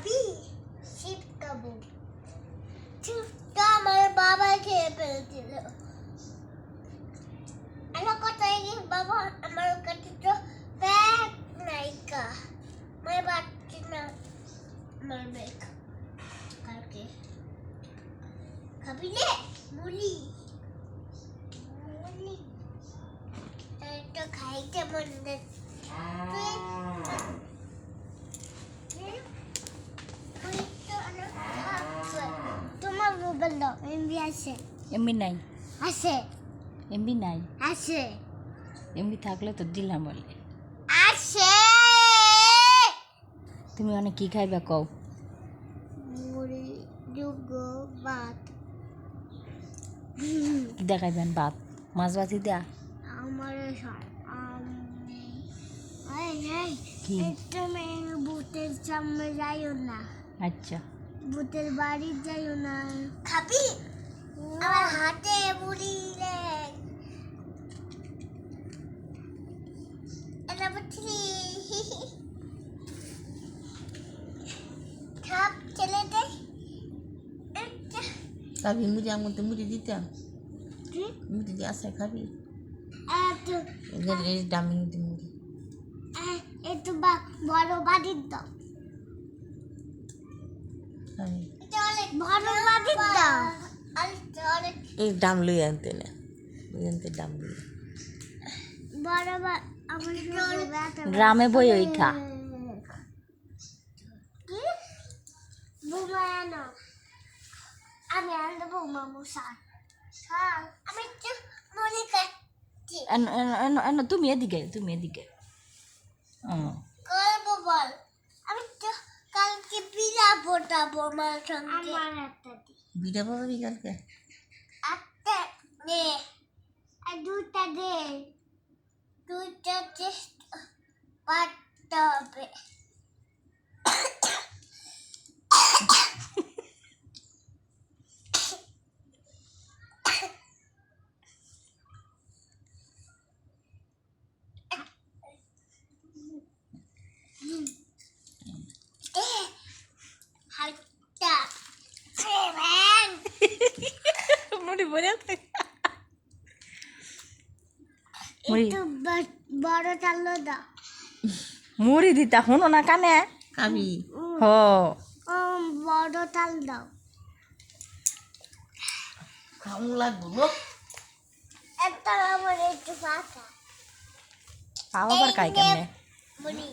খাবি শিব খাব চিপটা আমার বাবা খেয়ে ফেলেছিল আমার কথায় বাবা আমার কাছে তো ব্যাগ নাইকা আমার বাচ্চি না আমার ব্যাগ কালকে খাবি রে মুড়ি মুড়ি তো খাইতে মন তুই দাও এমবি আছে। এমবি নাই। আছে। এমবি নাই। আছে। এমবি থাকলে তো দিলাম বলে। আছে। তুমি অনেক কি খাইবা কও? মুড়ি দুগ ভাত। কি দেখাইবেন ভাত? মাছ ভাজি দেয়া? আমার তুমি ভূতের সামনে যাইও না। আচ্ছা। ভূতের বাড়ি যাইও না। খাবি? আমার হাতে দে এটা খাবি মুড়ি আমার তো মুড়ি দিতাম মুড়ি দিয়ে আসা খাবি। দামি মুড়ি। একটু বা বড় বাড়ির দাও খাবি বড় বাড়ির দাও এই দাম লই আনতে না। আনতে দাম লই। গ্রামে বই ওই খা কি বুমা আমি আমি তুমি এদিকে তুমি এদিকে। করব বল পিলা ফোটাবো মার সঙ্গে আমার একটা দি বিটা পাবি কালকে একটা বলে মুড়ি একটু বড় চালো দাও। মুড়ি দিতা শুনো না কানে? খাবি হ। বড় চাল দাও। খাওয়া লাগবো একটা আমার একটু ফাঁকা আবার খাই কেমনে? মুড়ি